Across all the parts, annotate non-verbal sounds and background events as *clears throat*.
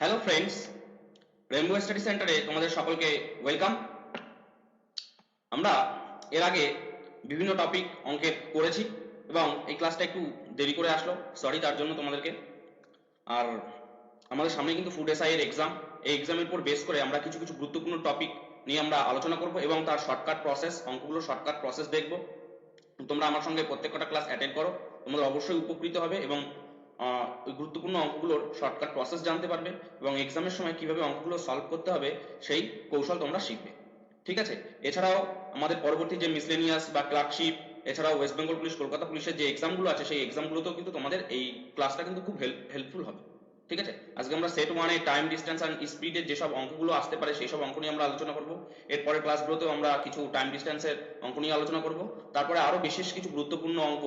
Hello friends rainbow study সেন্টারে তোমাদের সকলকে ওয়েলকাম আমরা এর আগে বিভিন্ন টপিক অঙ্কের করেছি এবং এই ক্লাসটা একটু দেরি করে আসলো। সরি তার জন্য তোমাদেরকে। আর আমাদের সামনে কিন্তু ফুড এসআই এর এক্সাম এই এক্সামের উপর বেস করে আমরা কিছু কিছু গুরুত্বপূর্ণ টপিক নিয়ে আমরা আলোচনা করব এবং তার শর্টকাট প্রসেস অঙ্কগুলো শর্টকাট প্রসেস দেখব। তোমরা আমার সঙ্গে প্রত্যেকটা ক্লাস অ্যাটেন্ড করো। তোমাদের অবশ্যই উপকৃত হবে এবং গুরুত্বপূর্ণ অঙ্কগুলোর শর্টকাট প্রসেস জানতে পারবে এবং এক্সামের সময় কীভাবে অঙ্কগুলো সলভ করতে হবে সেই কৌশল তোমরা শিখবে। ঠিক আছে? এছাড়াও আমাদের পরবর্তী যে মিসলেনিয়াস বা ক্লার্কশিপ এছাড়াও ওয়েস্ট বেঙ্গল পুলিশ কলকাতা পুলিশের যে এক্সামগুলো আছে, সেই এক্সামগুলোতেও কিন্তু তোমাদের এই ক্লাসটা কিন্তু খুব হেল্পফুল হবে। ঠিক আছে? আজকে আমরা সেট ওয়ানে টাইম ডিস্টেন্স অ্যান্ড স্পিডের যেসব অঙ্কগুলো আসতে পারে, সেই সব অঙ্ক নিয়ে আমরা আলোচনা করব। এরপরে ক্লাসগুলোতেও আমরা কিছু টাইম ডিস্টেন্সের অঙ্ক নিয়ে আলোচনা করব। তারপরে আরও বিশেষ কিছু গুরুত্বপূর্ণ অঙ্ক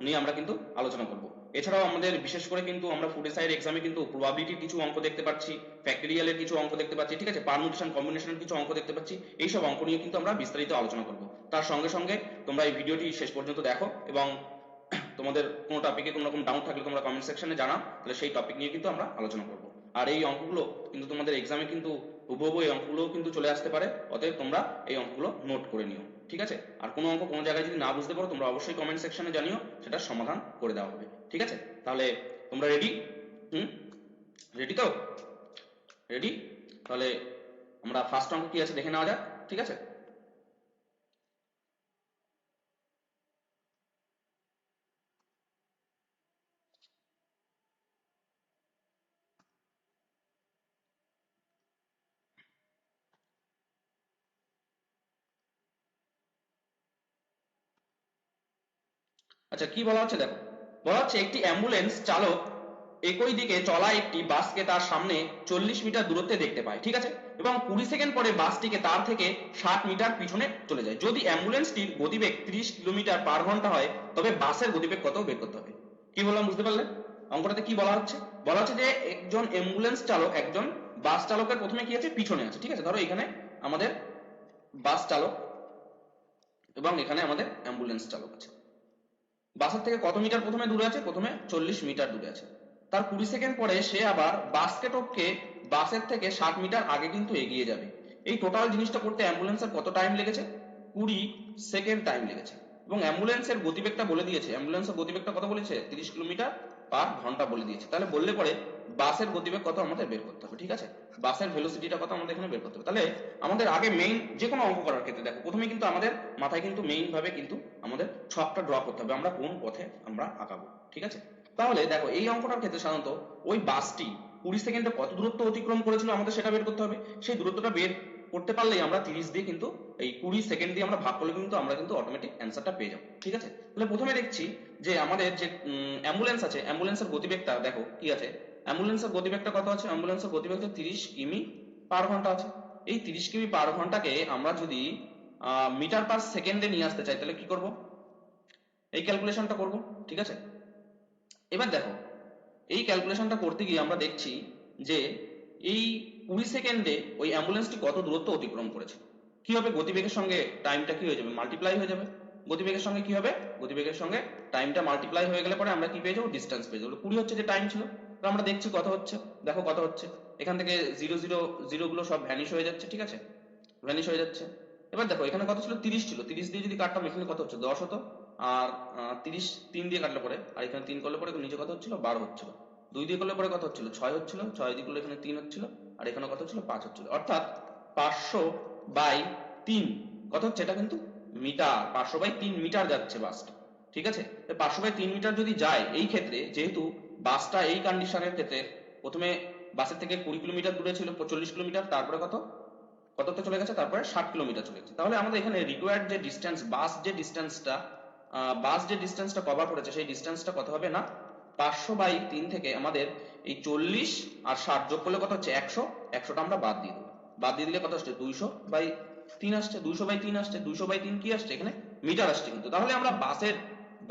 নিয়ে আমরা কিন্তু আলোচনা করব। এছাড়াও আমাদের, বিশেষ করে কিন্তু আমরা ফুড সাইড এক্সামে কিন্তু প্রবাবিলিটির কিছু অঙ্ক দেখতে পাচ্ছি ফ্যাক্টরিয়ালের কিছু অঙ্ক দেখতে পাচ্ছি, ঠিক আছে? পারমুটেশন কম্বিনেশনের কিছু অঙ্ক দেখতে পাচ্ছি, এইসব অঙ্ক নিয়ে কিন্তু আমরা বিস্তারিত আলোচনা করব। তার সঙ্গে সঙ্গে তোমরা এই ভিডিওটি শেষ পর্যন্ত দেখো এবং তোমাদের কোনো টপিকে কোনো রকম ডাউট থাকলে তোমরা কমেন্ট সেকশনে জানাও, তাহলে সেই টপিক নিয়ে কিন্তু আমরা আলোচনা করব। আর এই অঙ্কগুলো কিন্তু তোমাদের এক্সামে কিন্তু হুবহু এই অঙ্কগুলো কিন্তু চলে আসতে পারে। অতএব তোমরা এই অঙ্কগুলো নোট করে নিও, ঠিক আছে? আর কোনো অঙ্ক কোনো জায়গায় যদি না বুঝতে পারো, তোমরা অবশ্যই কমেন্ট সেকশনে জানিও সেটা সমাধান করে দেওয়া হবে, ঠিক আছে? তাহলে তোমরা রেডি হুম? রেডি তো? রেডি তাহলে আমরা ফার্স্ট অঙ্ক কি আছে দেখে নেওয়া যাক, ঠিক আছে? আচ্ছা কি বলা হচ্ছে দেখো? বলা হচ্ছে একটি অ্যাম্বুলেন্স চালক একই দিকে চলা একটি বাসকে তার সামনে চল্লিশ মিটার দূরত্বে দেখতে পায়, ঠিক আছে? এবং কুড়ি সেকেন্ড পরে বাসটিকে তার থেকে ষাট মিটার পিছনে চলে যায়। যদি অ্যাম্বুলেন্সটির গতিবেগ ত্রিশ কিলোমিটার পার ঘণ্টা হয়, তবে বাসের গতিবেগ কত বের করতে হবে? কি বললাম, বুঝতে পারলে? অঙ্কটাতে কি বলা হচ্ছে? বলা হচ্ছে যে একজন অ্যাম্বুলেন্স চালক, একজন বাস চালকের প্রথমে কি আছে? পিছনে আছে, ঠিক আছে? ধরো এখানে আমাদের বাস চালক এবং এখানে আমাদের অ্যাম্বুলেন্স চালক আছে। বাসের থেকে কত মিটার প্রথমে দূরে আছে? প্রথমে চল্লিশ মিটার দূরে আছে। তার কুড়ি সেকেন্ড পরে সে আবার বাসকে টপকে বাসের থেকে ষাট মিটার আগে কিন্তু এগিয়ে যাবে। এই টোটাল জিনিসটা করতে অ্যাম্বুলেন্সের কত টাইম লেগেছে? কুড়ি সেকেন্ড টাইম লেগেছে। এবং অ্যাম্বুলেন্সের গতিবেগটা বলে দিয়েছে। অ্যাম্বুলেন্সের গতিবেগটা কত বলেছে? তিরিশ কিলোমিটার। পার ঘণ্টা বলে দিয়েছে। তাহলে বললে পরে বাসের গতিবেগ কত আমাদের বের করতে হবে, ঠিক আছে? বাসের ভেলোসিটিটা কত আমাদের এখানে বের করতে হবে। তাহলে আমাদের আগে মেইন যে কোনো অঙ্ক করার ক্ষেত্রে দেখো, প্রথমে কিন্তু আমাদের মাথায় কিন্তু মেইন ভাবে কিন্তু আমাদের ছকটা ড্র করতে হবে, আমরা কোন পথে আমরা আঁকাবো ঠিক আছে? তাহলে দেখো, এই অঙ্কটার ক্ষেত্রে সাধারণত ওই বাসটি কুড়ি সেকেন্ডে কত দূরত্ব অতিক্রম করেছিল আমাদের সেটা বের করতে হবে। সেই দূরত্বটা বের করতে পারলেই আমরা তিরিশ দিয়ে কিন্তু এই কুড়ি সেকেন্ড দিয়ে আমরা ভাগ করলে কিন্তু আমরা কিন্তু অটোমেটিক অ্যান্সারটা পেয়ে যাব, ঠিক আছে? তাহলে প্রথমে দেখছি যে আমাদের যে অ্যাম্বুলেন্স আছে অ্যাম্বুলেন্সের গতিবেগটা, দেখো কি আছে? অ্যাম্বুলেন্সের গতিবেগটা কত আছে? অ্যাম্বুলেন্সের গতিবেগ তিরিশ কিমি পার ঘণ্টা আছে। এই তিরিশ কিমি পার ঘন্টাকে আমরা যদি মিটার পার সেকেন্ডে নিয়ে আসতে চাই, তাহলে কি করব? এই ক্যালকুলেশনটা করব, ঠিক আছে? এবার দেখো, এই ক্যালকুলেশনটা করতে গিয়ে আমরা দেখছি যে এই কুড়ি সেকেন্ডে ওই অ্যাম্বুলেন্সটি কত দূরত্ব অতিক্রম করেছে? কি হবে? গতিবেগের সঙ্গে টাইমটা কি হয়ে যাবে? মাল্টিপ্লাই হয়ে যাবে। গতিবেগের সঙ্গে কি হবে? গতিবেগের সঙ্গে টাইমটা মাল্টিপ্লাই হয়ে গেলে পরে আমরা কি পেয়ে যাব? ডিস্টেন্স পেয়ে যাব। কুড়ি হচ্ছে যে টাইম ছিল। আমরা দেখছি কত হচ্ছে। দেখো কত হচ্ছে। এখান থেকে জিরো জিরো জিরো গুলো সব ভ্যানিশ হয়ে যাচ্ছে, ঠিক আছে? ভ্যানিশ হয়ে যাচ্ছে। এবার দেখো, এখানে কত ছিল? তিরিশ ছিল। তিরিশ দিয়ে যদি কাটতাম, এখানে কত হচ্ছে? দশ হতো। আর তিরিশ তিন দিয়ে কাটলে পরে, আর এখানে তিন করলে পরে, নিচে কত হচ্ছিল? বারো হচ্ছিল। দুই দিয়ে করলে পরে কত হচ্ছিল? ছয় হচ্ছিল। ছয় দিয়ে করলে এখানে তিন হচ্ছিল। আর এখানে কত হচ্ছিল? পাঁচ হচ্ছিল। অর্থাৎ পাঁচশো বাই তিন। কত হচ্ছে এটা কিন্তু? মিটার। পাঁচশো বাই তিন মিটার যাচ্ছে বাসটা ঠিক আছে? পাঁচশো বাই তিন মিটার যদি যায় এই ক্ষেত্রে, যেহেতু বাসটা এই কন্ডিশনের ক্ষেত্রে, প্রথমে বাসের থেকে কুড়ি কিলোমিটার দূরে ছিল, চল্লিশ কিলোমিটার, তারপরে কত? কততে চলে গেছে? তারপরে ষাট কিলোমিটার চলে গেছে। তাহলে আমাদের এখানে রিকোয়ার্ড যে ডিস্টেন্স বাস যে ডিস্টেন্সটা বাস যে ডিস্টেন্সটা কভার করেছে, সেই ডিস্টেন্সটা কত হবে না? পাঁচশো বাই তিন থেকে আমাদের এই চল্লিশ আর ষাট যোগ করলে কত হচ্ছে? একশো। একশোটা আমরা বাদ দিয়ে দেবো। বাদ দিয়ে দিলে কত আসছে? দুইশো বাই তিন আসছে, দুইশো বাই তিন আসছে, দুইশো বাই তিন কি আসছে? এখানে মিটার আসছে কিন্তু। তাহলে আমরা বাসের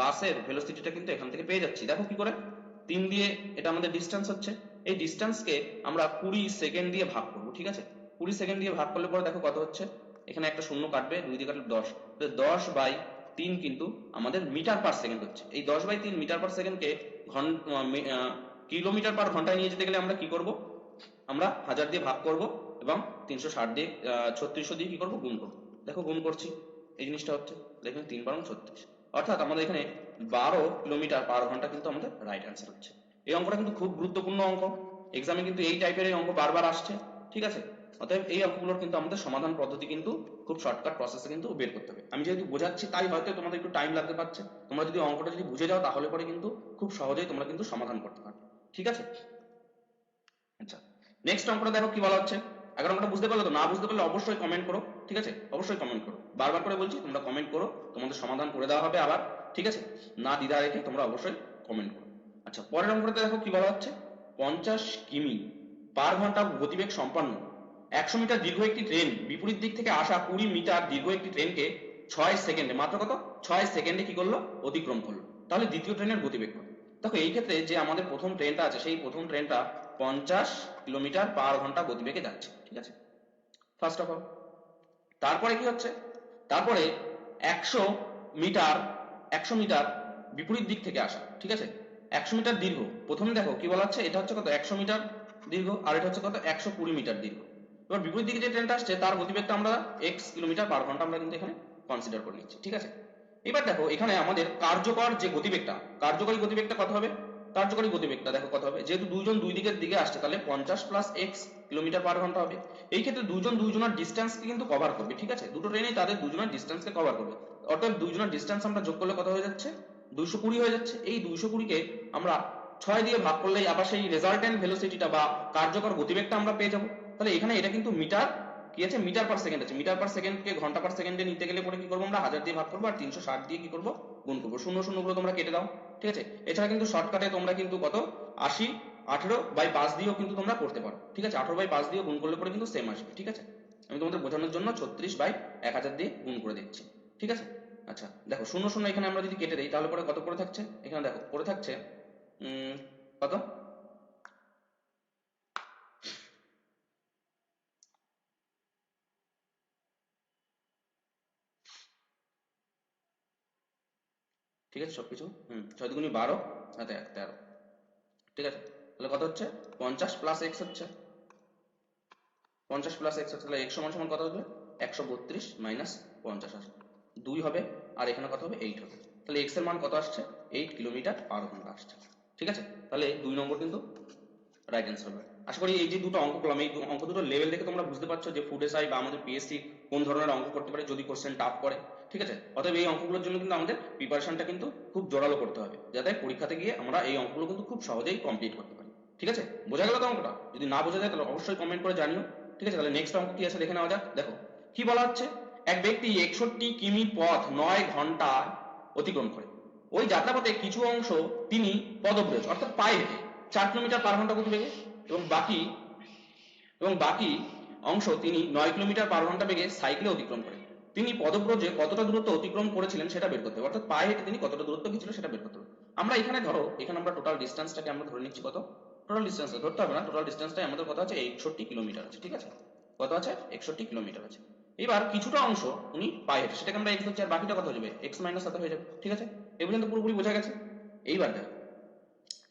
বাসের ভেলোসিটিটা কিন্তু এখান থেকে পেয়ে যাচ্ছি। দেখো কি করে? তিন দিয়ে এটা আমাদের ডিস্টেন্স হচ্ছে। এই ডিস্টেন্সকে আমরা কুড়ি সেকেন্ড দিয়ে ভাগ করব, ঠিক আছে? কুড়ি সেকেন্ড দিয়ে ভাগ করলে পরে দেখো কত হচ্ছে? এখানে একটা শূন্য কাটবে, দুই দিয়ে কাটলে দশ। দশ বাই তিন কিন্তু আমাদের মিটার পার সেকেন্ড হচ্ছে। এই দশ বাই তিন মিটার পার সেকেন্ডকে কিলোমিটার পার ঘন্টায় নিয়ে যেতে গেলে আমরা কি করব? আমরা হাজার দিয়ে ভাগ করব এবং তিনশো ষাট দিয়ে ছত্রিশশো দিয়ে কি করব? গুণ করব। দেখো গুণ করছি। এই জিনিসটা হচ্ছে দেখুন তিন বারো ছত্রিশ। অর্থাৎ আমাদের এখানে বারো কিলোমিটার পার ঘণ্টা কিন্তু আমাদের রাইট অ্যান্সার হচ্ছে। এই অঙ্কটা কিন্তু খুব গুরুত্বপূর্ণ অঙ্ক। এক্সামে কিন্তু এই টাইপের এই অঙ্ক বারবার আসছে, ঠিক আছে? অতএব এই অঙ্কগুলোর কিন্তু আমাদের সমাধান পদ্ধতি কিন্তু খুব শর্টকাট প্রসেসে কিন্তু বের করতে হবে। আমি যেহেতু বোঝাচ্ছি, তাই হয়তো তোমাদের একটু টাইম লাগতে পারছে। তোমরা যদি অঙ্কটা যদি বুঝে যাও, তাহলে পরে কিন্তু খুব সহজেই তোমরা কিন্তু সমাধান করতে পারবে। ঠিক আছে? আচ্ছা নেক্সট অঙ্কটা দেখো কি বলা হচ্ছে। এখন অঙ্কটা বুঝতে পারলে তো? না বুঝতে পারলে অবশ্যই কমেন্ট করো, ঠিক আছে? অবশ্যই কমেন্ট করো। বারবার করে বলছি, তোমরা কমেন্ট করো, তোমাদের সমাধান করে দেওয়া হবে আবার, ঠিক আছে? না দ্বিধা রেখে তোমরা অবশ্যই কমেন্ট করো। আচ্ছা পরের অঙ্কটাতে দেখো কি বলা হচ্ছে? পঞ্চাশ কিমি পার ঘণ্টা গতিবেগ সম্পন্ন। একশো মিটার দীর্ঘ একটি ট্রেন বিপরীত দিক থেকে আসা কুড়ি মিটার দীর্ঘ একটি ট্রেনকে ছয় সেকেন্ডে, মাত্র কত? ছয় সেকেন্ডে কি করল? অতিক্রম করল। তাহলে দ্বিতীয় ট্রেনের গতিবেগ কত? দেখো, এই ক্ষেত্রে যে আমাদের প্রথম ট্রেনটা আছে, সেই প্রথম ট্রেনটা পঞ্চাশ কিলোমিটার পার ঘণ্টা গতিবেগে যাচ্ছে, ঠিক আছে? ফার্স্ট অফ অল তারপরে কি হচ্ছে? তারপরে একশো মিটার একশো মিটার বিপরীত দিক থেকে আসা, ঠিক আছে? একশো মিটার দীর্ঘ, প্রথমে দেখো কি বলা হচ্ছে এটা হচ্ছে কত? একশো মিটার দীর্ঘ, আর এটা হচ্ছে কত? একশো কুড়ি মিটার দীর্ঘ। এবার বিপরীত দিকে যে ট্রেনটা আসছে, তার গতিবেগটা আমরা এক্স কিলোমিটার পার ঘণ্টা আমরা কিন্তু এখানে কনসিডার করে নিচ্ছি, ঠিক আছে? এবার দেখো, এখানে আমাদের কার্যকর যে গতিবেগটা, কার্যকরী গতিবেগটা কত হবে? কার্যকরী গতিবেগটা, দেখো কত হবে? যেহেতু দুইজন দুই দিকের দিকে আসছে, তাহলে পঞ্চাশ প্লাস এক্স কিলোমিটার পার ঘণ্টা হবে। এই ক্ষেত্রে দুইজন দুইজনের ডিস্টেন্সকে কিন্তু কভার করবে, ঠিক আছে? দুটো ট্রেনেই তাদের দুজনের ডিস্টেন্সকে কভার করবে। অর্থাৎ দুইজনের ডিস্টেন্স আমরা যোগ করলে কত হয়ে যাচ্ছে? দুইশো কুড়ি হয়ে যাচ্ছে। এই দুইশো কুড়িকে আমরা ছয় দিয়ে ভাগ করলেই আবার সেই রেজাল্টেন্ট ভেলোসিটিটা বা কার্যকর গতিবেগটা আমরা পেয়ে যাব। তাহলে এখানে এটা কিন্তু মিটার কি আছে? মিটার পার সেকেন্ড আছে। মিটার পার সেকেন্ডকে ঘণ্টা পার সেকেন্ডে নিতে গেলে পরে কি করব আমরা? হাজার দিয়ে ভাগ করব আর তিনশো ষাট দিয়ে কি করব? গুণ করব। শূন্য শূন্যগুলো তোমরা কেটে দাও। ঠিক আছে? এছাড়া কিন্তু শর্টকাটে তোমরা কিন্তু কত? আশি, আঠেরো বাই পাঁচ দিয়েও কিন্তু তোমরা করতে পারো। ঠিক আছে? আঠেরো বাই পাঁচ দিয়ে গুণ করলে পরে কিন্তু সেম আসবে। ঠিক আছে? আমি তোমাদের বোঝানোর জন্য ছত্রিশ বাই এক হাজার দিয়ে গুণ করে দিচ্ছি। ঠিক আছে? আচ্ছা দেখো, শূন্য শূন্য এখানে আমরা যদি কেটে দিই, তাহলে পরে কত করে থাকছে? এখানে দেখো করে থাকছে কত? ঠিক আছে? সবকিছু? হুম, ছয় দুগুনি বারো সাথে এক তেরো। ঠিক আছে? তাহলে কত হচ্ছে? পঞ্চাশ প্লাস এক্স হচ্ছে। পঞ্চাশ প্লাস এক্স হচ্ছে, তাহলে এক্স সমান সমান কত হবে? একশো বত্রিশ মাইনাস পঞ্চাশ আসবে। দুই হবে, আর এখানে কত হবে? এইট হবে। তাহলে এক্সের মান কত আসছে? এইট কিলোমিটার পার ঘণ্টা আসছে। ঠিক আছে? তাহলে দুই নম্বর কিন্তু রাইট অ্যান্সার হবে। আশা করি এই যে দুটো অঙ্ক করলাম, এই অঙ্ক দুটো লেভেল দেখে তোমরা বুঝতে পারছ যে ফুড এসআই বা আমাদের পিএসসি কোন ধরনের অঙ্ক করতে পারে যদি কোশ্চেন টাফ করে, ঠিক আছে? অতএব এই অঙ্কগুলোর জন্য কিন্তু আমাদের প্রিপারেশনটা কিন্তু খুব জোরালো করতে হবে, যাতে পরীক্ষাতে গিয়ে আমরা এই অঙ্কগুলো কিন্তু খুব সহজেই কমপ্লিট করতে পারি, ঠিক আছে? বোঝা গেল তো অঙ্কটা? যদি না বোঝা যায় তাহলে অবশ্যই কমেন্ট করে জানিও, ঠিক আছে? তাহলে নেক্সট অঙ্ক কি আছে দেখে নেওয়া যাক। দেখো, কি বলা হচ্ছে? এক ব্যক্তি একষট্টি কিমি পথ নয় ঘণ্টা অতিক্রম করে। ওই যাত্রাপথে কিছু অংশ তিনি পদব্রজ অর্থাৎ পায়ে চার কিলোমিটার পার ঘণ্টা গতিবেগে এবং বাকি এবং বাকি অংশ তিনি নয় কিলোমিটার পার ঘণ্টা বেগে সাইকেলে অতিক্রম করেন তিনি পদব্রজে কতটা দূরত্ব অতিক্রম করেছিলেন সেটা বের করতে হবে। অর্থাৎ পায়ে হেঁটে তিনি কতটা দূরত্ব গিয়েছিল সেটা বের করতে হবে। আমরা এখানে ধরো, এখানে আমরা টোটাল ডিস্টেন্সটাকে আমরা ধরে নিচ্ছি কত? টোটাল ডিস্টেন্স ধরতে হবে না। টোটাল ডিস্টেন্সটাই আমাদের কত আছে একষট্টি কিলোমিটার আছে, ঠিক আছে? কত আছে একষট্টি কিলোমিটার আছে। এবার কিছুটা অংশ উনি পায়ে হেঁটে, সেটাকে আমরা এক্স ধরছি আর বাকিটা কত হয়ে যাবে? এক্স মাইনাস সাথে হয়ে যাবে, ঠিক আছে? এই পর্যন্ত পুরোপুরি বোঝা গেছে? এইবার দেখো।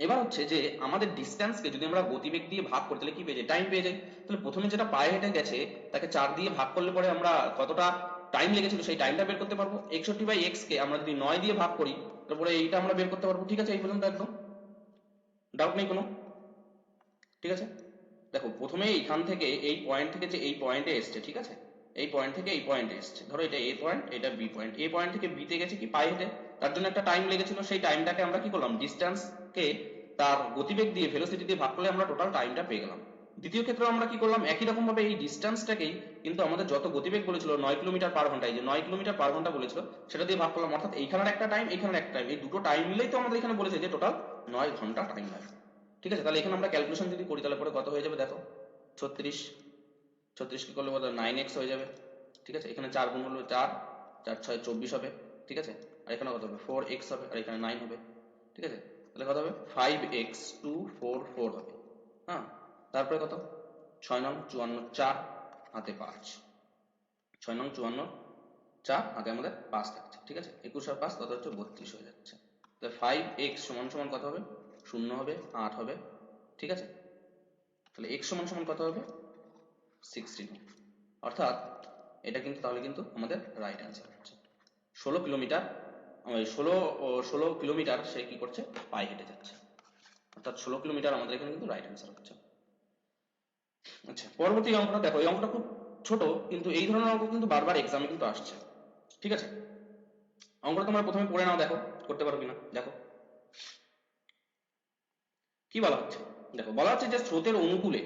এবার হচ্ছে যে আমাদের ডিস্টেন্সকে যদি আমরা গতিবেগ দিয়ে ভাগ করি, তাহলে কি পেয়ে যাই? টাইম পেয়ে যাই। তাহলে প্রথমে যেটা পায়ে হেঁটে গেছে, তাকে চার দিয়ে ভাগ করলে পরে আমরা কতটা টাইম লেগেছিল সেই টাইমটা বের করতে পারব? একষট্টি বাই এক্স কে আমরা যদি নয় দিয়ে ভাগ করি তারপরে এইটা আমরা বের করতে পারব। ঠিক আছে, এই পর্যন্ত একদম। ডাউট নেই কোনো? ঠিক আছে? দেখো প্রথমে এইখান থেকে এই পয়েন্ট থেকে যে এই পয়েন্টে এসছে, ঠিক আছে? এই পয়েন্ট থেকে এই পয়েন্টে এসছে। ধরো এটা এ পয়েন্ট এটা বি পয়েন্ট এ পয়েন্ট থেকে বি তে গেছে কি? পায়ে হেঁটে তার জন্য একটা টাইম লেগেছিল। সেই টাইমটাকে আমরা কি করলাম? ডিস্টেন্স কে তার গতিবেগ দিয়ে ভেলোসিটি দিয়ে ভাগ করলে আমরা টোটাল টাইমটা পেয়ে গেলাম। দ্বিতীয় ক্ষেত্রে আমরা কি করলাম? একই রকম ভাবে এই ডিস্টেন্সটাকেই কিন্তু আমাদের যত গতিবেগ বলেছিল, নয় কিলোমিটার পার ঘণ্টা, এই যে নয় কিলোমিটার পার ঘণ্টা বলেছিল, সেটা দিয়ে ভাগ করলাম। অর্থাৎ এইখানের একটা টাইম এইখানের একটা টাইম এই দুটো টাইম মিলেই তো আমাদের এখানে বলেছে যে টোটাল নয় ঘণ্টা টাইম লাগবে। ঠিক আছে? তাহলে এখানে আমরা ক্যালকুলেশন যদি করি, তাহলে পরে কত হয়ে যাবে দেখো? ছত্রিশ। ছত্রিশ কি করলে বলো নাইন এক্স হয়ে যাবে, ঠিক আছে? এখানে চার গুণ হলো চার চার ছয় চব্বিশ হবে, ঠিক আছে? আর এখানে কত হবে? ফোর এক্স হবে, আর এখানে নাইন হবে, ঠিক আছে? তাহলে কত হবে? Five x two four four হবে। হ্যাঁ? তারপরে কত? ছয় নং চুয়ান্ন চার হাতে পাঁচ। ছয় নং চুয়ান্ন চার হাতে আমাদের পাঁচ থাকছে, ঠিক আছে? একুশ আর পাঁচ কত হচ্ছে বত্রিশ হয়ে যাচ্ছে। তাহলে ফাইভ এক্স সমান সমান কত হবে? শূন্য হবে, আট হবে, ঠিক আছে? তাহলে x সমান সমান কত হবে? সিক্সটিন অর্থাৎ এটা কিন্তু তাহলে কিন্তু আমাদের রাইট অ্যান্সার হচ্ছে। ষোলো কিলোমিটার ষোলো ষোলো কিলোমিটার সে কি করছে? পায়ে হেঁটে যাচ্ছে। অর্থাৎ ষোলো কিলোমিটার আমাদের এখানে কিন্তু রাইট অ্যান্সার হচ্ছে। আচ্ছা পরবর্তী অঙ্কটা দেখো, এই অঙ্কটা খুব ছোট, কিন্তু এই ধরনের অঙ্ক কিন্তু বারবার এক্সামে কিন্তু আসছে। ঠিক আছে? অঙ্কটা তোমরা প্রথমে পড়ে নাও, দেখো, করতে পারো কিনা, দেখো। কি বলা হচ্ছে? দেখো, বলা হচ্ছে যে স্রোতের অনুকূলে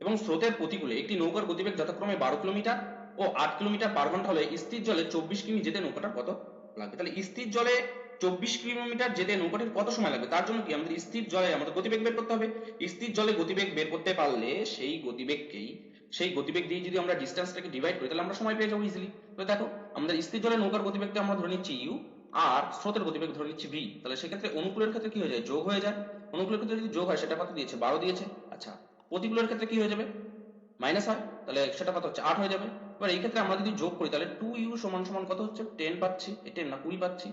এবং স্রোতের প্রতিকূলে একটি নৌকার গতিবেগ যথাক্রমে বারো কিলোমিটার ও আট কিলোমিটার পার ঘণ্টা হলে স্থির জলে চব্বিশ কিমি যেতে নৌকাটার কত লাগবে? তাহলে স্থির জলে চব্বিশ কিলোমিটার যেতে নৌকাটির কত সময় লাগবে? তার জন্য কি আমাদের স্থির জলে আমাদের গতিবেগ বের করতে হবে? স্থির জলে গতিবেগ বের করতে পারলে সেই গতিবেগকেই, সেই গতিবেগ দিয়ে যদি আমরা ডিস্টেন্সটাকে ডিভাইড করি, তাহলে আমরা সময় পেয়ে যাব ইজিলি তো দেখো, আমাদের স্থির জলে নৌকার গতিবেগকে আমরা ধরে নিচ্ছি ইউ আর স্রোতের গতিবেগ ধরে নিচ্ছি ভি তাহলে সেক্ষেত্রে অনুকূলের ক্ষেত্রে কি হয়ে যায়? যোগ হয়ে যায়। অনুকূলের ক্ষেত্রে যদি যোগ হয়, সেটা কত দিয়েছে? বারো দিয়েছে। আচ্ছা প্রতিকূলের ক্ষেত্রে কি হয়ে যাবে? মাইনাস হয়, তাহলে সেটা কত হচ্ছে? আট হয়ে যাবে। এবার এই ক্ষেত্রে আমরা যদি যোগ করি, তাহলে টু ইউ সমান সমান কত হচ্ছে? টেন পাচ্ছি। টেন না, কুড়ি পাচ্ছি।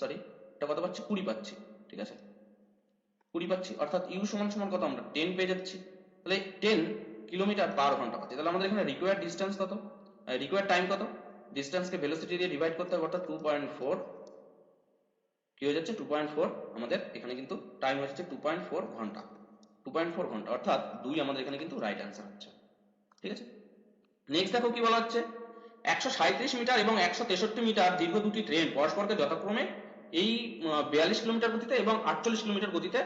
সরি এটা কত পাচ্ছি? কুড়ি পাচ্ছি। ঠিক আছে? কুড়ি পাচ্ছি। অর্থাৎ ইউ সমান সমান কত আমরা? টেন পেয়ে যাচ্ছি। তাহলে টেন কিলোমিটার পার ঘণ্টা পাচ্ছি। তাহলে আমাদের এখানে রিকোয়ার্ড ডিস্টেন্স কত? রিকোয়ার্ড টাইম কত? ডিস্টেন্সকে ভেলোসিটি দিয়ে ডিভাইড করতে হবে, অর্থাৎ টু পয়েন্ট ফোর কি হয়ে যাচ্ছে? টু পয়েন্ট ফোর আমাদের এখানে কিন্তু টাইম হচ্ছে টু পয়েন্ট ফোর ঘণ্টা। টু পয়েন্ট ফোর ঘণ্টা, অর্থাৎ দুই আমাদের এখানে কিন্তু রাইট অ্যান্সার হচ্ছে। ঠিক আছে? নেক্সট দেখো কি বলা হচ্ছে? একশো সাঁত্রিশ মিটার এবং একশো তেষট্টি মিটার দীর্ঘ দুটি ট্রেন পরস্পরকে যথাক্রমে এই বিয়াল্লিশ কিলোমিটার গতিতে এবং আটচল্লিশ কিলোমিটার গতিতে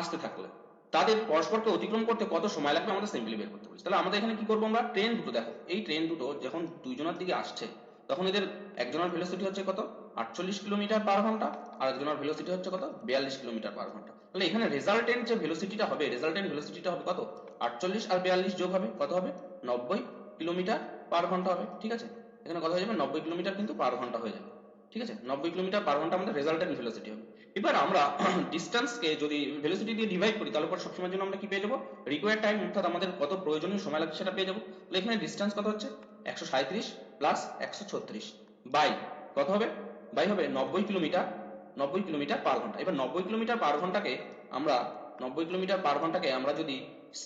আসতে থাকলে। তাদের পরস্পরকে অতিক্রম করতে কত সময় লাগবে আমাদের সিম্পলি বের করতে বলছি। তাহলে আমাদের এখানে কি করব আমরা? ট্রেন দুটো দেখো। এই ট্রেন দুটো যখন দুইজনের দিকে আসছে, তখন এদের একজনের ভেলোসিটি হচ্ছে কত? আটচল্লিশ কিলোমিটার পার ঘণ্টা আর একজনের ভেলোসিটি হচ্ছে কত? বিয়াল্লিশ কিলোমিটার পার ঘণ্টা। তাহলে এখানে রেজাল্টেন্ট যে ভেলোসিটিটা হবে রেজাল্টেন্ট ভেলোসিটিটা হবে কত? আটচল্লিশ আর বিয়াল্লিশ যোগ হবে, কত হবে? নব্বই কিলোমিটার পার ঘণ্টা হবে, ঠিক আছে? এখানে কত হয়ে যাবে, নব্বই কিলোমিটার কিন্তু পার ঘণ্টা হয়ে যাবে, ঠিক আছে? নব্বই কিলোমিটার পার ঘণ্টা আমাদের রেজাল্টেন্ট ভেলোসিটি হবে। এবার আমরা *clears throat* ডিস্টেন্সকে যদি ভেলোসিটি দিয়ে ডিভাইড করি, তাহলে পর সবসময়ের জন্য আমরা কি পেয়ে যাব? রিকোয়ার্ড টাইম অর্থাৎ আমাদের কত প্রয়োজনীয় সময় লাগছে সেটা পেয়ে যাব। তাহলে এখানে ডিস্টেন্স কত হচ্ছে? একশো সাঁত্রিশ প্লাস একশো ছত্রিশ। বাই কত হবে? বাই হবে নব্বই কিলোমিটার নব্বই কিলোমিটার পার ঘণ্টা। এবার নব্বই কিলোমিটার পার ঘন্টাকে আমরা, নব্বই কিলোমিটার পার ঘন্টাকে আমরা যদি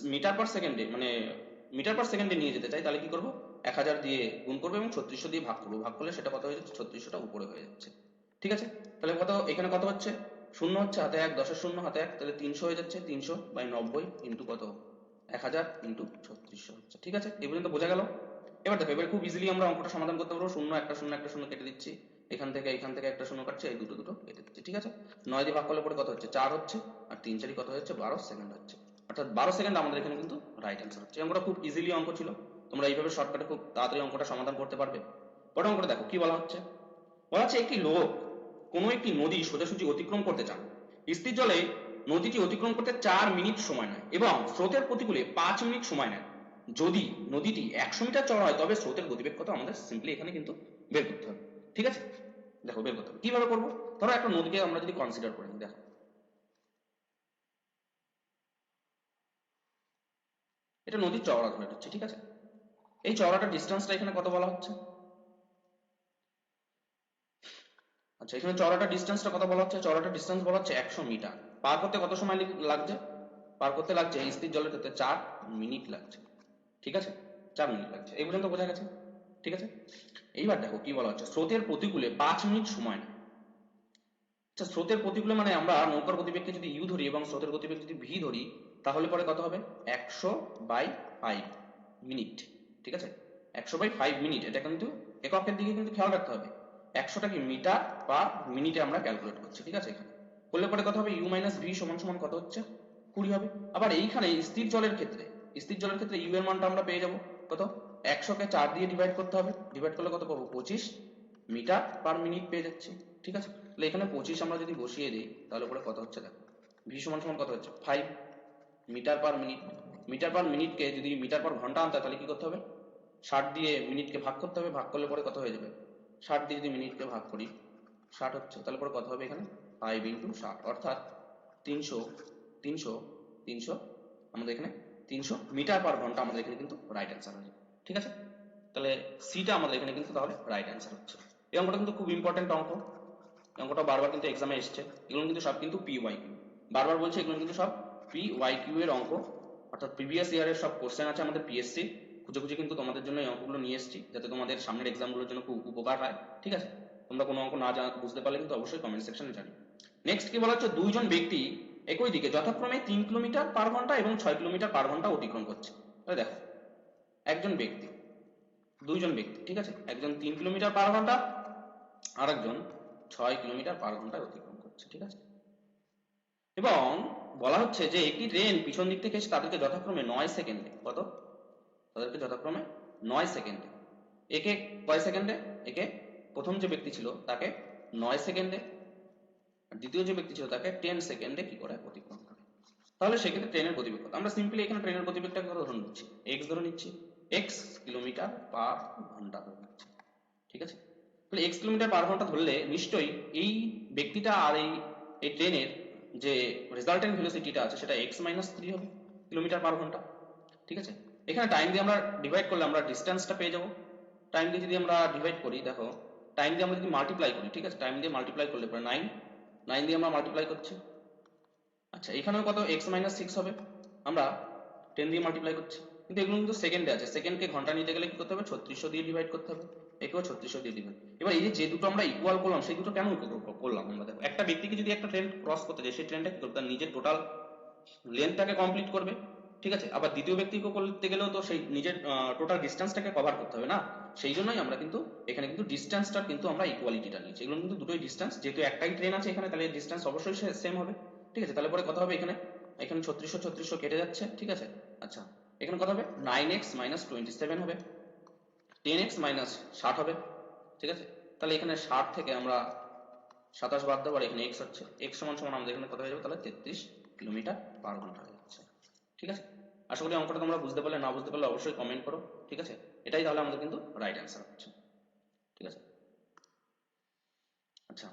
মিটার পার সেকেন্ডে মানে মিটার পার সেকেন্ডে নিয়ে যেতে চাই, তাহলে কি করব? এক হাজার দিয়ে গুণ করব এবং ছত্রিশশো দিয়ে ভাগ করব। ভাগ করলে সেটা কত হয়ে যাচ্ছে? ছত্রিশশোটা উপরে হয়ে যাচ্ছে। ঠিক আছে? তাহলে কত, এখানে কত হচ্ছে? শূন্য হচ্ছে, হাতে এক, দশের শূন্য, হাতে এক, তাহলে তিনশো হয়ে যাচ্ছে। তিনশো বাই নব্বই ইন্টু কত? এক হাজার ইন্টু ছত্রিশশো হচ্ছে। ঠিক আছে? এই পর্যন্ত বোঝা গেল? এবার দেখো, এবার খুব ইজিলি আমরা অঙ্কটা সমাধান করতে পারব। শূন্য একটা শূন্য একটা, শূন্য কেটে দিচ্ছি। এখান থেকে এখান থেকে একটা শূন্য কাটছে, এই দুটো দুটো কেটে দিচ্ছি ঠিক আছে? নয় দিয়ে ভাগ করলে পরে কত হচ্ছে? চার হচ্ছে, আর তিন চারি কত হচ্ছে? বারো সেকেন্ড হচ্ছে। অর্থাৎ বারো সেকেন্ড আমাদের এখানে কিন্তু রাইট অ্যান্সার হচ্ছে। অঙ্কটা খুব ইজিলি অঙ্ক ছিল। তোমরা এইভাবে শর্টকাটে খুব তাড়াতাড়ি অঙ্কটা সমাধান করতে পারবে। পরে অঙ্কটা দেখো, কি বলা হচ্ছে? বলা হচ্ছে একটি লোক কোনো একটি নদী সোজাসুজি অতিক্রম করতে চান স্থির জলে নদীটি অতিক্রম করতে চার মিনিট সময় নেয় এবং স্রোতের প্রতিকূলে পাঁচ মিনিট সময় নেয়। যদি নদীটি একশো মিটার চড়া হয়, তবে স্রোতের গতিবেগ কত? আমাদের সিম্পলি এখানে কিন্তু বের করতে হবে। ঠিক আছে? দেখো, বের করতে হবে। কীভাবে করব? ধরো একটা নদীকে আমরা যদি কনসিডার করি দেখো। এটা নদীর চওড়া ধরে নিচ্ছে, ঠিক আছে? এই চওড়াটা ডিস্টেন্সটা এখানে কত বলা হচ্ছে? আচ্ছা এখানে চওড়াটা ডিস্টেন্সটা কত বলা হচ্ছে? চওড়াটা ডিস্টেন্স বলা হচ্ছে একশো মিটার। পার করতে কত সময় লাগছে? পার করতে লাগছে স্থির জলের ক্ষেত্রে চার মিনিট লাগছে। ঠিক আছে? চার মিনিট লাগছে। এই পর্যন্ত বোঝা গেছে? ঠিক আছে? এইবার দেখো কি বলা হচ্ছে, স্রোতের প্রতিকূলে পাঁচ মিনিট সময় নেয় আচ্ছা স্রোতের প্রতিকূলে মানে আমরা নৌকার গতিবেগকে যদি ইউ ধরি এবং স্রোতের গতিবেগ যদি ভি ধরি, তাহলে পরে কত হবে? একশো বাই ফাইভ মিনিট, ঠিক আছে? একশো বাই ফাইভ মিনিট, এটা কিন্তু এককের দিকে কিন্তু খেয়াল রাখতে হবে। একশোটা কি মিটার বা মিনিটে আমরা ক্যালকুলেট করছি, ঠিক আছে এখানে? করলে পরে কত হবে? ইউ মাইনাস ভি সমান সমান কত হচ্ছে? কুড়ি হবে। আবার এইখানে স্থির জলের ক্ষেত্রে, স্থির জলের ক্ষেত্রে ইউ এর মানটা আমরা পেয়ে যাব। কত? একশোকে চার দিয়ে ডিভাইড করতে হবে। ডিভাইড করলে কত পাবো? পঁচিশ মিটার পার মিনিট পেয়ে যাচ্ছি। ঠিক আছে? তাহলে এখানে পঁচিশ আমরা যদি বসিয়ে দিই, তাহলে পরে কত হচ্ছে দেখো? ভি সমান সমান কত হচ্ছে? Five metre per minute metre per মিনিটকে যদি মিটার পার ঘণ্টা আনতে তাহলে কি করতে হবে? ষাট দিয়ে মিনিটকে ভাগ করতে হবে, ভাগ করলে পরে কত হয়ে যাবে? ষাট দিয়ে যদি মিনিটকে ভাগ করি, ষাট হচ্ছে, তাহলে পরে কত হবে এখানে? ফাইভ ইন্টু ষাট। অর্থাৎ তিনশো তিনশো তিনশো আমাদের এখানে তিনশো মিটার পার ঘণ্টা আমাদের এখানে কিন্তু রাইট অ্যান্সার হয়ে যাবে। ঠিক আছে? তাহলে সিটা আমাদের এখানে কিন্তু তাহলে রাইট অ্যান্সার হচ্ছে। এই অঙ্কটা কিন্তু খুব ইম্পর্টেন্ট অঙ্ক। অঙ্কটা বারবার কিন্তু এক্সামে এসছে। এগুলো কিন্তু সব কিন্তু পি ওয়াই কিউ বারবার বলছে, এগুলো কিন্তু সব পি ওয়াই কিউ এর অঙ্ক। অর্থাৎ প্রিভিয়াস ইয়ারের সব কোশ্চেন আছে আমাদের পিএসসি খুঁজে খুঁজে কিন্তু তোমাদের জন্য এই অঙ্কগুলো নিয়ে এসেছি, যাতে তোমাদের সামনের এক্সামগুলোর জন্য খুব উপকার হয়। ঠিক আছে? তোমরা কোনো অঙ্ক না জানা বুঝতে পারলে কিন্তু অবশ্যই কমেন্ট সেকশনে জানিও। নেক্সট কি বলা হচ্ছে? দুইজন ব্যক্তি একই দিকে, যথাক্রমে তিন কিলোমিটার পার ঘণ্টা এবং ছয় কিলোমিটার পার ঘণ্টা অতিক্রম করছে। দেখো, একজন ব্যক্তি, দুইজন ব্যক্তি, ঠিক আছে? একজন তিন কিলোমিটার পার ঘণ্টা আর একজন ছয় কিলোমিটার পার ঘন্টায় অতিক্রম করছে, ঠিক আছে? এবং বলা হচ্ছে যে একটি ট্রেন পিছন দিক থেকে তাদেরকে যথাক্রমে নয় সেকেন্ডে, কত? তাদেরকে যথাক্রমে নয় সেকেন্ডে। একে কয় সেকেন্ডে? একে প্রথম যে ব্যক্তি ছিল, তাকে নয় সেকেন্ডে দ্বিতীয় যে ব্যক্তি ছিল তাকে টেন সেকেন্ডে কি করে অতিক্রম করে? তাহলে সেক্ষেত্রে ট্রেনের গতিবেগ কত আমরা সিম্পলি এখানে ট্রেনের গতিবেগটাকে কত ধরে নিচ্ছি। এক্স ধরে নিচ্ছি। এক্স কিলোমিটার পার ঘণ্টা ধরে নিচ্ছি। ঠিক আছে? তাহলে এক্স কিলোমিটার পার ঘণ্টা ধরলে নিশ্চয়ই এই ব্যক্তিটা আর এই এই ট্রেনের যে রেজাল্টেন্ট ভেলোসিটিটা আছে, সেটা এক্স মাইনাস থ্রি হবে কিলোমিটার পার ঘণ্টা। ঠিক আছে? এখানে টাইম দিয়ে আমরা ডিভাইড করলে আমরা ডিস্টেন্সটা পেয়ে যাব। টাইম দিয়ে যদি আমরা ডিভাইড করি, দেখো টাইম দিয়ে আমরা যদি মাল্টিপ্লাই করি, ঠিক আছে? টাইম দিয়ে মাল্টিপ্লাই করলে পরে নাইন নাইন দিয়ে আমরা মাল্টিপ্লাই করছি। আচ্ছা এখানেও কত? এক্স মাইনাস সিক্স হবে। আমরা টেন দিয়ে মাল্টিপ্লাই করছি। কিন্তু এগুলো কিন্তু সেকেন্ডে আছে। সেকেন্ডকে ঘণ্টা নিতে গেলে কি করতে হবে? ছত্রিশশো দিয়ে ডিভাইড করতে হবে। একেও ছত্রিশশো দিয়ে ডিভাইড এবার এই যে যে দুটো আমরা ইকুয়াল করলাম, সেই দুটো কেন করলাম আমরা? দেখো, একটা ব্যক্তিকে যদি একটা ট্রেন ক্রস করতে যায়, সেই ট্রেনটা কি করবে? তার নিজের টোটাল লেন্থটাকে কমপ্লিট করবে। ঠিক আছে? আবার দ্বিতীয় ব্যক্তিকে করতে গেলেও তো সেই নিজের টোটাল ডিস্টেন্সটাকে কভার করতে হবে না? সেই জন্যই আমরা কিন্তু এখানে কিন্তু ডিস্টেন্সটার কিন্তু আমরা ইকুয়ালিটিটা নিয়েছি। এগুলো কিন্তু দুটোই ডিস্টেন্স যেহেতু একটাই ট্রেন আছে এখানে, তাহলে ডিস্টেন্স অবশ্যই সেম হবে। ঠিক আছে? তাহলে পরে কথা হবে এখানে। এখানে ছত্রিশশো ছত্রিশশো কেটে যাচ্ছে। ঠিক আছে? আচ্ছা। এখানে কথা হবে nine x minus twenty seven হবে। টেন এক্স মাইনাস ষাট হবে। ঠিক আছে? তাহলে এখানে ষাট থেকে আমরা সাতাশ বাদ দেওয়ার এখানে এক্স হচ্ছে। এক্স সমান সমান আমাদের এখানে কত হয়ে যাবে? তাহলে তেত্রিশ কিলোমিটার পার ঘণ্টা হয়ে যাচ্ছে। ঠিক আছে? আশা করি অঙ্কটা তোমরা বুঝতে পারলে, না বুঝতে পারলে অবশ্যই কমেন্ট করো, ঠিক আছে? এটাই তাহলে আমাদের কিন্তু রাইট অ্যান্সার হচ্ছে, ঠিক আছে? আচ্ছা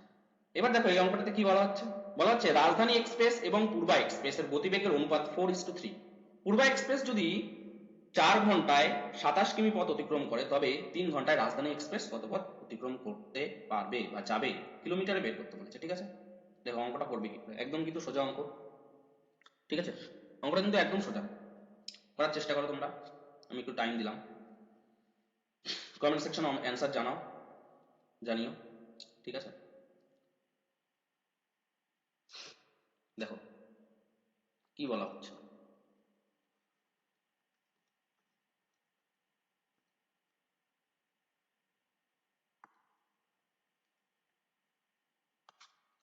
এবার দেখো এই অঙ্কটাতে কি বলা হচ্ছে? বলা হচ্ছে রাজধানী এক্সপ্রেস এবং পূর্বা এক্সপ্রেসের গতিবেগের অনুপাত four is two three Purba express যদি চার ঘন্টায় সাতাশ কিমি পথ অতিক্রম করে, তবে তিন ঘন্টায় রাজধানী এক্সপ্রেস কত পথ অতিক্রম করতে পারবে বা যাবে কিলোমিটারে বের করতে বলেছে, ঠিক আছে? দেখো অঙ্কটা করবে কি একদম কিন্তু সোজা অঙ্ক, ঠিক আছে? অঙ্কটা কিন্তু একদম সোজা। করার চেষ্টা করো তোমরা। আমি একটু টাইম দিলাম। কমেন্ট সেকশনে অ্যান্সার জানাও, জানিও, ঠিক আছে? দেখো, কি বলা হচ্ছে?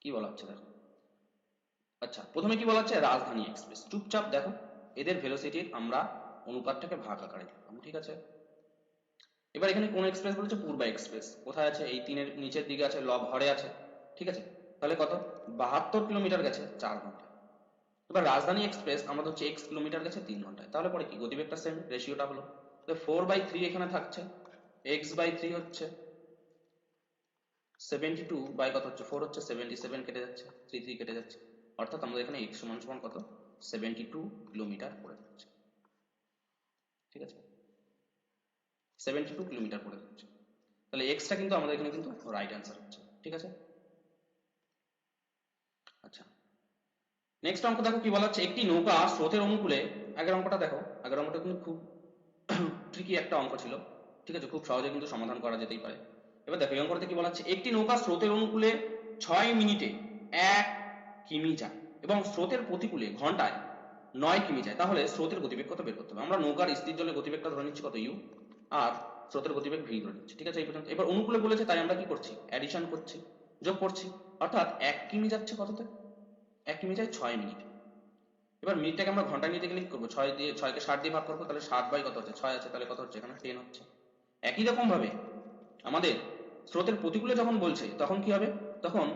কি বলা হচ্ছে, দেখো? আচ্ছা প্রথমে কি বলা হচ্ছে? রাজধানী এক্সপ্রেস চুপচাপ দেখো। এদের ভেলোসিটির আমরা অনুপাতটাকে ভাগ আকারে দিলাম ঠিক আছে? এবার এখানে কোন এক্সপ্রেস বলেছে? পূর্বা এক্সপ্রেস কোথায় আছে? এই তিনের নিচের দিকে আছে লব হরে আছে, ঠিক আছে? তাহলে কত? বাহাত্তর কিলোমিটার গেছে চার ঘণ্টা এবার রাজধানী এক্সপ্রেস আমাদের হচ্ছে এক্স কিলোমিটার গেছে তিন ঘন্টায়। তাহলে পরে কি? গতিবেগটা সেম রেশিওটা হলো। তাহলে ফোর বাই থ্রি এখানে থাকছে এক্স বাই থ্রি হচ্ছে সেভেন্টি টু বাই কত হচ্ছে? ফোর হচ্ছে সেভেন্টি সেভেন কেটে যাচ্ছে থ্রি থ্রি কেটে যাচ্ছে। অর্থাৎ আমাদের এখানে এক্স সমান সমান কত? সেভেন্টি টু কিলোমিটার পড়ে যাচ্ছে ঠিক আছে? সেভেন্টি টু কিলোমিটার পড়ে যাচ্ছে তাহলে এক্সটা কিন্তু আমাদের এখানে কিন্তু রাইট অ্যান্সার হচ্ছে। ঠিক আছে? আচ্ছা। নেক্সট অঙ্ক দেখো কি বলা হচ্ছে? একটি নৌকা স্রোতের অনুকূলে, আগের অঙ্কটা দেখো, আগের অঙ্কটা কিন্তু খুব ট্রিকি একটা অঙ্ক ছিল। ঠিক আছে? খুব সহজে কিন্তু সমাধান করা যেতেই পারে। এবার দেখো, এই অঙ্কটাতে কি বলা হচ্ছে? একটি নৌকা স্রোতের অনুকূলে ছয় মিনিটে এক কিমি যায়। এবং স্রোতের প্রতিকূলে ঘন্টায় নয় কিমি যায়, তাহলে স্রোতের গতিবেগ কত বের করতে হবে। আমরা নৌকার স্থির জলের গতিবেগটা ধরে নিচ্ছি কত ইউ আর স্রোতের গতিবেগ ভি ধরে নিচ্ছি। ঠিক আছে, এই পর্যন্ত। এবার অনুকূলে বলেছে, তাই আমরা কি করছি? অ্যাডিশন করছি, যোগ করছি। অর্থাৎ এক কিমি যাচ্ছে কততে? এক কিমি যায় ছয় মিনিট। এবার মিনিটটাকে আমরা ঘণ্টা নিতে কি করব? ছয় দিয়ে, ছয়কে ষাট দিয়ে ভাগ করব, তাহলে ষাট বাই কত হচ্ছে? ছয় আছে, তাহলে কত হচ্ছে? এখানে টেন হচ্ছে। একই রকম ভাবে আমাদের স্রোতের প্রতিকূলে যখন বলছে, তখন কি হবে? তখন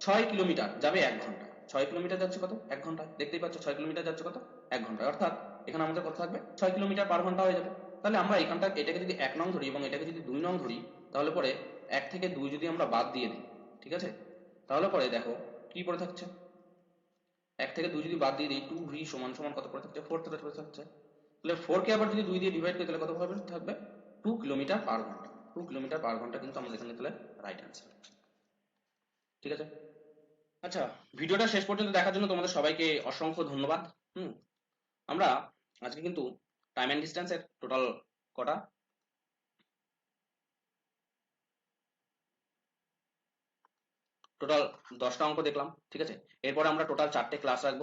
ছয় কিলোমিটার যাবে এক ঘণ্টা। ছয় কিলোমিটার যাচ্ছে কত? এক ঘণ্টা। দেখতেই পাচ্ছ, ছয় কিলোমিটার যাচ্ছে কত? এক ঘণ্টা অর্থাৎ এখানে আমাদের কত থাকবে? ছয় কিলোমিটার পার ঘণ্টা হয়ে যাবে। তাহলে আমরা এখানটা এটাকে যদি এক নং ধরি এবং এটাকে যদি দুই নং ধরি, তাহলে পরে এক থেকে দুই যদি আমরা বাদ দিয়ে দিই, ঠিক আছে? তাহলে পরে দেখো কি পড়ে থাকছে? এক থেকে দুই যদি বাদ দিয়ে দিই টু ভি সমান সমান কত পড়ে থাকছে? ফোর পড়ে থাকছে। তাহলে ফোর কে আবার যদি দুই দিয়ে ডিভাইড করি, তাহলে কত ভাবে থাকবে টু কিলোমিটার পার ঘণ্টা। টু কিলোমিটার পার ঘণ্টা কিন্তু আমাদের এখানে তাহলে রাইট অ্যান্সার ঠিক আছে? আচ্ছা ভিডিওটা শেষ পর্যন্ত দেখার জন্য তোমাদের সবাইকে অসংখ্য ধন্যবাদ। হুম, আমরা আজকে কিন্তু টাইম অ্যান্ড ডিস্টেন্সের টোটাল কটা? টোটাল দশটা অঙ্ক দেখলাম, ঠিক আছে? এরপরে আমরা টোটাল চারটে ক্লাস রাখব।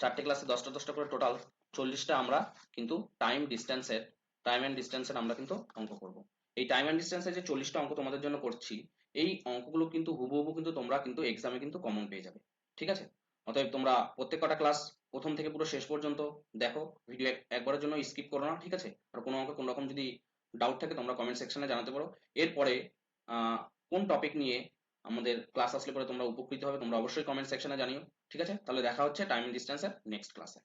চারটে ক্লাসে দশটা দশটা করে টোটাল চল্লিশটা আমরা কিন্তু টাইম ডিস্টেন্সের টাইম অ্যান্ড ডিস্টেন্সের আমরা কিন্তু অঙ্ক করব। এই টাইম অ্যান্ড ডিস্টেন্সের যে চল্লিশটা অঙ্ক তোমাদের জন্য করছি এই অঙ্কগুলো কিন্তু হুবহু কিন্তু তোমরা কিন্তু এক্সামে কিন্তু কমন পেয়ে যাবে। ঠিক আছে? অতএব তোমরা প্রত্যেক কটা ক্লাস প্রথম থেকে পুরো শেষ পর্যন্ত দেখো ভিডিও একবারের জন্য স্কিপ করো না, ঠিক আছে? আর কোনো অঙ্কে কোনো রকম যদি ডাউট থাকে তোমরা কমেন্ট সেকশনে জানাতে পারো। এরপরে কোন টপিক নিয়ে আমাদের ক্লাস আসলে পরে তোমরা উপকৃত হবে তোমরা অবশ্যই কমেন্ট সেকশনে জানিও। ঠিক আছে? তাহলে দেখা হচ্ছে টাইম ডিস্টেন্সের নেক্সট ক্লাসে